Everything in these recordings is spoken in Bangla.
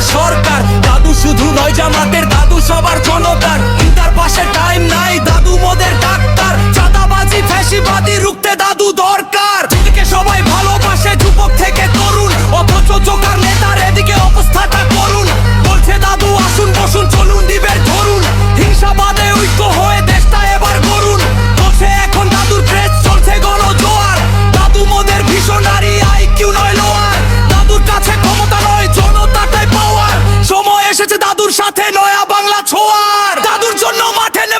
সরকার। দাদু শুধু নয় জামাতের দাদু সবার জনতার। তার পাশে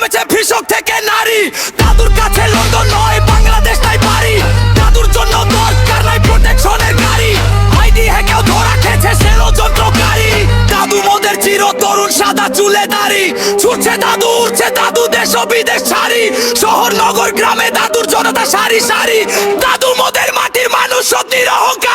হয়েছে কৃষক থেকে নারী। দাদুর কাছে লন্ডন নয়, বাংলাদেশ নাই বাড়ি। দাদুর জন্য দরকার নাই প্রোটেকশনের গাড়ি। আইডি হ্যাকেও ধরা খেয়েছে সেলো যন্ত্রকারী। দাদু মোদের চির তরুণ সাদা চুলে দাড়ি। ছুটছে দাদু উঠছে দাদু, দেশ বিদেশ ছাড়ি শহর, নগর, গ্রামে দাদুর জনতা সারি সারি। দাদু মোদের মাটির মানুষ সত্যির অহংকারী